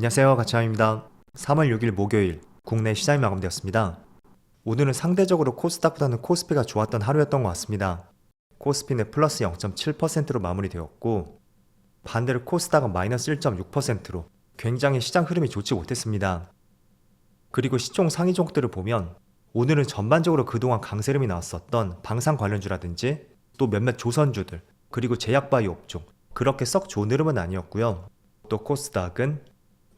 안녕하세요. 가치함입니다. 3월 6일 목요일 국내 시장이 마감되었습니다. 오늘은 상대적으로 코스닥보다는 코스피가 좋았던 하루였던 것 같습니다. 코스피는 플러스 0.7%로 마무리되었고 반대로 코스닥은 마이너스 1.6%로 굉장히 시장 흐름이 좋지 못했습니다. 그리고 시총 상위 종목들을 보면 오늘은 전반적으로 그동안 강세 흐름이 나왔었던 방산 관련주라든지 또 몇몇 조선주들 그리고 제약바이오 업종 그렇게 썩 좋은 흐름은 아니었고요. 또 코스닥은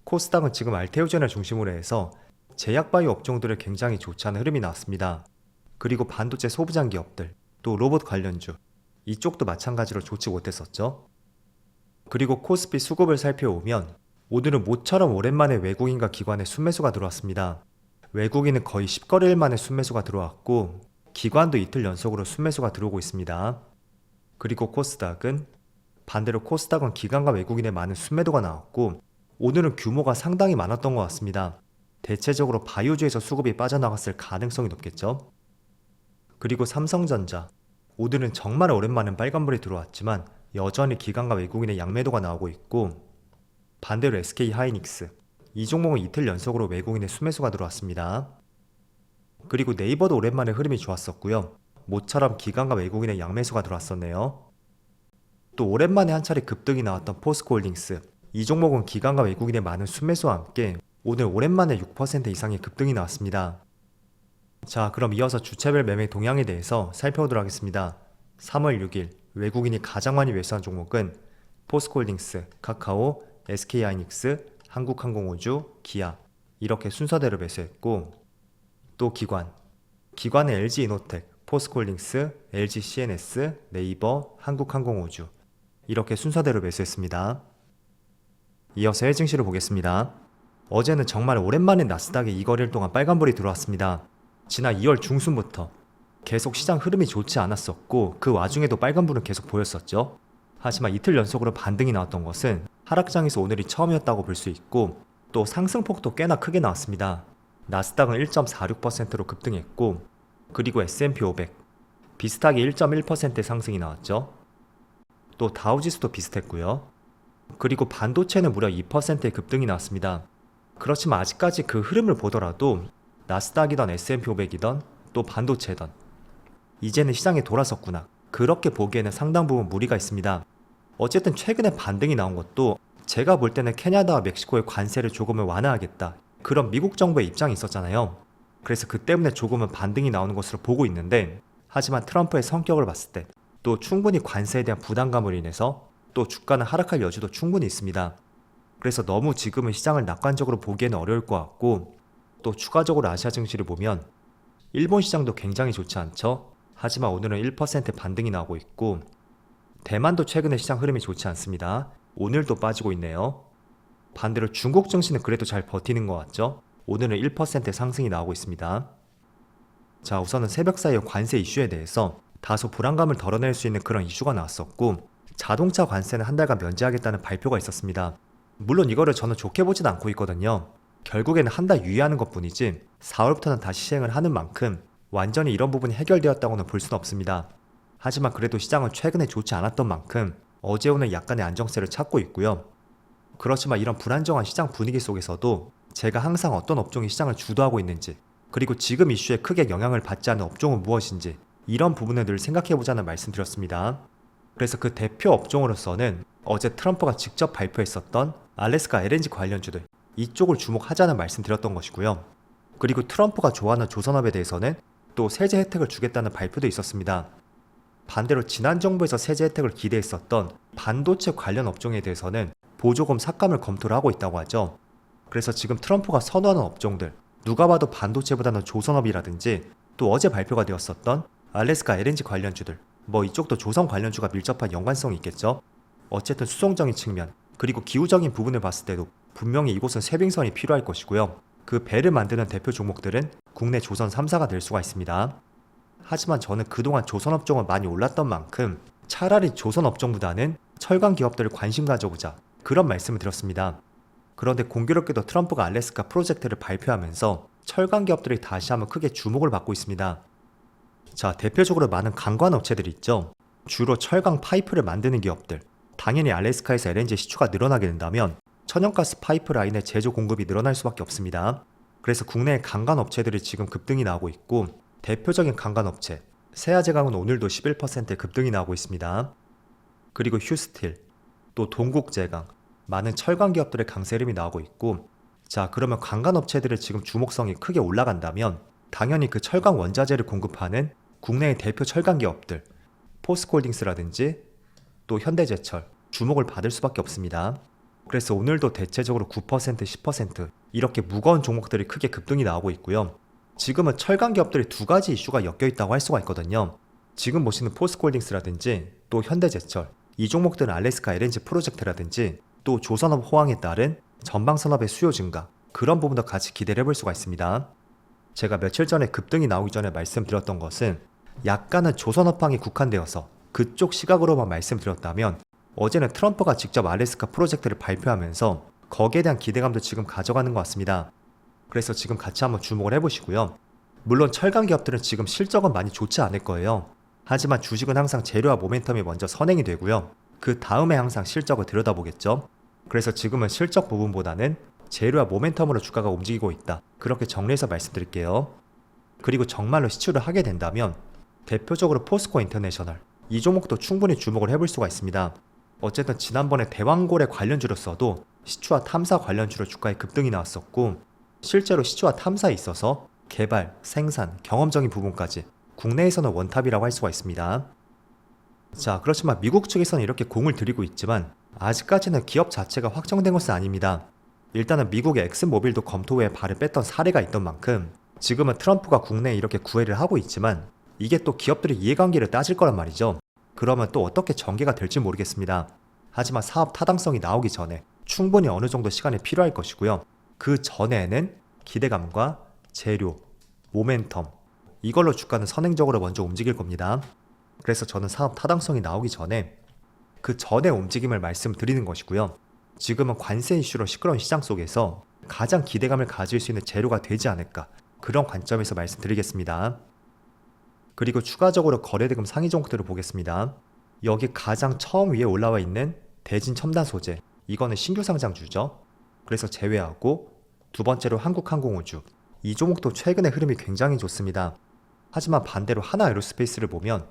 코스닥은 지금 알테오젠을 중심으로 해서 제약바이오 업종들을 굉장히 좋지 않은 흐름이 나왔습니다. 그리고 반도체 소부장 기업들, 또 로봇 관련주 이쪽도 마찬가지로 좋지 못했었죠. 그리고 코스피 수급을 살펴보면 오늘은 모처럼 오랜만에 외국인과 기관의 순매수가 들어왔습니다. 외국인은 거의 10거래일 만에 순매수가 들어왔고 기관도 이틀 연속으로 순매수가 들어오고 있습니다. 그리고 코스닥은 반대로 코스닥은 기관과 외국인의 많은 순매도가 나왔고 오늘은 규모가 상당히 많았던 것 같습니다. 대체적으로 바이오주에서 수급이 빠져나갔을 가능성이 높겠죠. 그리고 삼성전자 오늘은 정말 오랜만에 빨간불이 들어왔지만 여전히 기관과 외국인의 양매도가 나오고 있고 반대로 SK 하이닉스 이 종목은 이틀 연속으로 외국인의 수매수가 들어왔습니다. 그리고 네이버도 오랜만에 흐름이 좋았었고요. 모처럼 기관과 외국인의 양매수가 들어왔었네요. 또 오랜만에 한 차례 급등이 나왔던 포스코홀딩스 이 종목은 기관과 외국인의 많은 순매수와 함께 오늘 오랜만에 6% 이상의 급등이 나왔습니다. 자, 그럼 이어서 주체별 매매 동향에 대해서 살펴보도록 하겠습니다. 3월 6일 외국인이 가장 많이 매수한 종목은 포스코홀딩스, 카카오, SK하이닉스, 한국항공우주, 기아 이렇게 순서대로 매수했고 또 기관 기관은 LG이노텍, 포스코홀딩스, LGCNS, 네이버, 한국항공우주 이렇게 순서대로 매수했습니다. 이어서 해증시를 보겠습니다. 어제는 정말 오랜만에 나스닥에 이 거래일 동안 빨간불이 들어왔습니다. 지난 2월 중순부터 계속 시장 흐름이 좋지 않았었고 그 와중에도 빨간불은 계속 보였었죠. 하지만 이틀 연속으로 반등이 나왔던 것은 하락장에서 오늘이 처음이었다고 볼 수 있고 또 상승폭도 꽤나 크게 나왔습니다. 나스닥은 1.46%로 급등했고 그리고 S&P 500 비슷하게 1.1%의 상승이 나왔죠. 또 다우지수도 비슷했고요. 그리고 반도체는 무려 2%의 급등이 나왔습니다. 그렇지만 아직까지 그 흐름을 보더라도 나스닥이던 S&P 500이던 또 반도체던 이제는 시장에 돌아섰구나. 그렇게 보기에는 상당 부분 무리가 있습니다. 어쨌든 최근에 반등이 나온 것도 제가 볼 때는 캐나다와 멕시코의 관세를 조금은 완화하겠다. 그런 미국 정부의 입장이 있었잖아요. 그래서 그 때문에 조금은 반등이 나오는 것으로 보고 있는데 하지만 트럼프의 성격을 봤을 때 또 충분히 관세에 대한 부담감으로 인해서 또 주가는 하락할 여지도 충분히 있습니다. 그래서 너무 지금은 시장을 낙관적으로 보기에는 어려울 것 같고 또 추가적으로 아시아 증시를 보면 일본 시장도 굉장히 좋지 않죠. 하지만 오늘은 1% 반등이 나오고 있고 대만도 최근에 시장 흐름이 좋지 않습니다. 오늘도 빠지고 있네요. 반대로 중국 증시는 그래도 잘 버티는 것 같죠? 오늘은 1%의 상승이 나오고 있습니다. 자, 우선은 새벽 사이의 관세 이슈에 대해서 다소 불안감을 덜어낼 수 있는 그런 이슈가 나왔었고 자동차 관세는 한 달간 면제하겠다는 발표가 있었습니다. 물론 이거를 저는 좋게 보진 않고 있거든요. 결국에는 한 달 유예하는 것 뿐이지 4월부터는 다시 시행을 하는 만큼 완전히 이런 부분이 해결되었다고는 볼 수는 없습니다. 하지만 그래도 시장은 최근에 좋지 않았던 만큼 어제 오늘 약간의 안정세를 찾고 있고요. 그렇지만 이런 불안정한 시장 분위기 속에서도 제가 항상 어떤 업종이 시장을 주도하고 있는지 그리고 지금 이슈에 크게 영향을 받지 않는 업종은 무엇인지 이런 부분을 늘 생각해 보자는 말씀드렸습니다. 그래서 그 대표 업종으로서는 어제 트럼프가 직접 발표했었던 알래스카 LNG 관련주들 이쪽을 주목하자는 말씀드렸던 것이고요. 그리고 트럼프가 좋아하는 조선업에 대해서는 또 세제 혜택을 주겠다는 발표도 있었습니다. 반대로 지난 정부에서 세제 혜택을 기대했었던 반도체 관련 업종에 대해서는 보조금 삭감을 검토를 하고 있다고 하죠. 그래서 지금 트럼프가 선호하는 업종들 누가 봐도 반도체보다는 조선업이라든지 또 어제 발표가 되었었던 알래스카 LNG 관련주들 뭐 이쪽도 조선 관련주가 밀접한 연관성이 있겠죠. 어쨌든 수송적인 측면 그리고 기후적인 부분을 봤을 때도 분명히 이곳은 쇄빙선이 필요할 것이고요. 그 배를 만드는 대표 종목들은 국내 조선 3사가 될 수가 있습니다. 하지만 저는 그동안 조선 업종은 많이 올랐던 만큼 차라리 조선 업종보다는 철강 기업들을 관심 가져보자 그런 말씀을 드렸습니다. 그런데 공교롭게도 트럼프가 알래스카 프로젝트를 발표하면서 철강 기업들이 다시 한번 크게 주목을 받고 있습니다. 자, 대표적으로 많은 강관 업체들이 있죠. 주로 철강 파이프를 만드는 기업들. 당연히 알래스카에서 LNG 시추가 늘어나게 된다면 천연가스 파이프라인의 제조 공급이 늘어날 수밖에 없습니다. 그래서 국내의 강간 업체들이 지금 급등이 나오고 있고 대표적인 강간 업체 세아제강은 오늘도 11%의 급등이 나오고 있습니다. 그리고 휴스틸, 또 동국제강, 많은 철강 기업들의 강세 흐름이 나오고 있고 자 그러면 강간 업체들의 지금 주목성이 크게 올라간다면 당연히 그 철강 원자재를 공급하는 국내의 대표 철강 기업들 포스콜딩스라든지 또 현대제철 주목을 받을 수밖에 없습니다. 그래서 오늘도 대체적으로 9% 10% 이렇게 무거운 종목들이 크게 급등이 나오고 있고요. 지금은 철강 기업들이 두 가지 이슈가 엮여 있다고 할 수가 있거든요. 지금 보시는 포스콜딩스라든지 또 현대제철 이 종목들은 알래스카 LNG 프로젝트라든지 또 조선업 호황에 따른 전방 산업의 수요 증가 그런 부분도 같이 기대를 해볼 수가 있습니다. 제가 며칠 전에 급등이 나오기 전에 말씀드렸던 것은 약간은 조선업황에 국한되어서 그쪽 시각으로만 말씀드렸다면 어제는 트럼프가 직접 알래스카 프로젝트를 발표하면서 거기에 대한 기대감도 지금 가져가는 것 같습니다. 그래서 지금 같이 한번 주목을 해보시고요. 물론 철강 기업들은 지금 실적은 많이 좋지 않을 거예요. 하지만 주식은 항상 재료와 모멘텀이 먼저 선행이 되고요. 그 다음에 항상 실적을 들여다보겠죠. 그래서 지금은 실적 부분보다는 재료와 모멘텀으로 주가가 움직이고 있다. 그렇게 정리해서 말씀드릴게요. 그리고 정말로 시추를 하게 된다면 대표적으로 포스코 인터내셔널 이 종목도 충분히 주목을 해볼 수가 있습니다. 어쨌든 지난번에 대왕고래 관련주로서도 시추와 탐사 관련주로 주가에 급등이 나왔었고 실제로 시추와 탐사에 있어서 개발, 생산, 경험적인 부분까지 국내에서는 원탑이라고 할 수가 있습니다. 자, 그렇지만 미국 측에서는 이렇게 공을 들이고 있지만 아직까지는 기업 자체가 확정된 것은 아닙니다. 일단은 미국의 엑슨모빌도 검토 후에 발을 뺐던 사례가 있던 만큼 지금은 트럼프가 국내에 이렇게 구애를 하고 있지만 이게 또 기업들의 이해관계를 따질 거란 말이죠. 그러면 또 어떻게 전개가 될지 모르겠습니다. 하지만 사업 타당성이 나오기 전에 충분히 어느 정도 시간이 필요할 것이고요. 그 전에는 기대감과 재료, 모멘텀 이걸로 주가는 선행적으로 먼저 움직일 겁니다. 그래서 저는 사업 타당성이 나오기 전에 그 전의 움직임을 말씀드리는 것이고요. 지금은 관세 이슈로 시끄러운 시장 속에서 가장 기대감을 가질 수 있는 재료가 되지 않을까 그런 관점에서 말씀드리겠습니다. 그리고 추가적으로 거래대금 상위 종목들을 보겠습니다. 여기 가장 처음 위에 올라와 있는 대진 첨단 소재 이거는 신규 상장주죠. 그래서 제외하고 두 번째로 한국항공우주 이 종목도 최근의 흐름이 굉장히 좋습니다. 하지만 반대로 하나 에로스페이스를 보면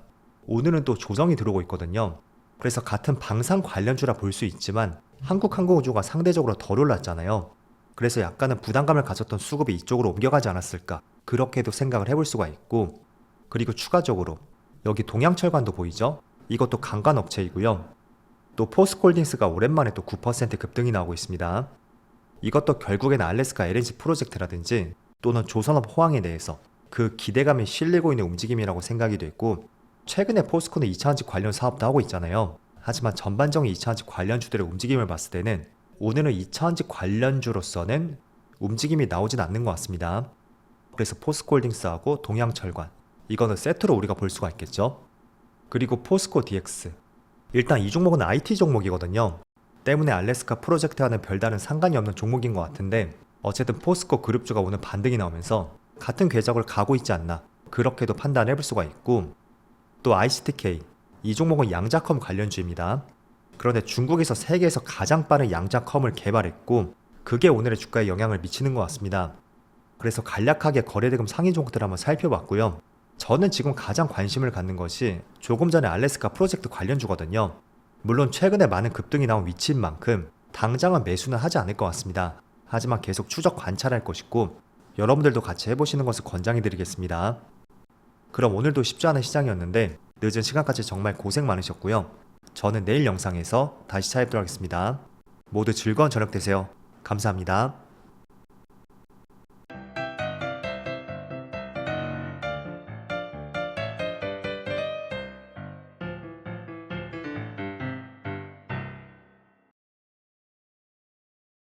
오늘은 또 조정이 들어오고 있거든요. 그래서 같은 방산 관련주라 볼 수 있지만 한국항공우주가 상대적으로 덜 올랐잖아요. 그래서 약간은 부담감을 가졌던 수급이 이쪽으로 옮겨가지 않았을까 그렇게도 생각을 해볼 수가 있고 그리고 추가적으로 여기 동양철관도 보이죠? 이것도 강간 업체이고요. 또 포스콜딩스가 오랜만에 또 9% 급등이 나오고 있습니다. 이것도 결국에는 알래스카 LNG 프로젝트라든지 또는 조선업 호황에 대해서 그 기대감이 실리고 있는 움직임이라고 생각이 됐고 최근에 포스코는 2차전지 관련 사업도 하고 있잖아요. 하지만 전반적인 2차전지 관련주들의 움직임을 봤을 때는 오늘은 2차전지 관련주로서는 움직임이 나오진 않는 것 같습니다. 그래서 포스코홀딩스하고 동양철관 이거는 세트로 우리가 볼 수가 있겠죠. 그리고 포스코 DX 일단 이 종목은 IT 종목이거든요. 때문에 알래스카 프로젝트와는 별다른 상관이 없는 종목인 것 같은데 어쨌든 포스코 그룹주가 오늘 반등이 나오면서 같은 궤적을 가고 있지 않나 그렇게도 판단해 볼 수가 있고 또 ICTK 이 종목은 양자컴 관련주입니다. 그런데 중국에서 세계에서 가장 빠른 양자컴을 개발했고 그게 오늘의 주가에 영향을 미치는 것 같습니다. 그래서 간략하게 거래대금 상위 종목들 한번 살펴봤고요. 저는 지금 가장 관심을 갖는 것이 조금 전에 알래스카 프로젝트 관련주거든요. 물론 최근에 많은 급등이 나온 위치인 만큼 당장은 매수는 하지 않을 것 같습니다. 하지만 계속 추적 관찰할 것이고 여러분들도 같이 해보시는 것을 권장해 드리겠습니다. 그럼 오늘도 쉽지 않은 시장이었는데 늦은 시간까지 정말 고생 많으셨고요. 저는 내일 영상에서 다시 찾아뵙도록 하겠습니다. 모두 즐거운 저녁 되세요. 감사합니다.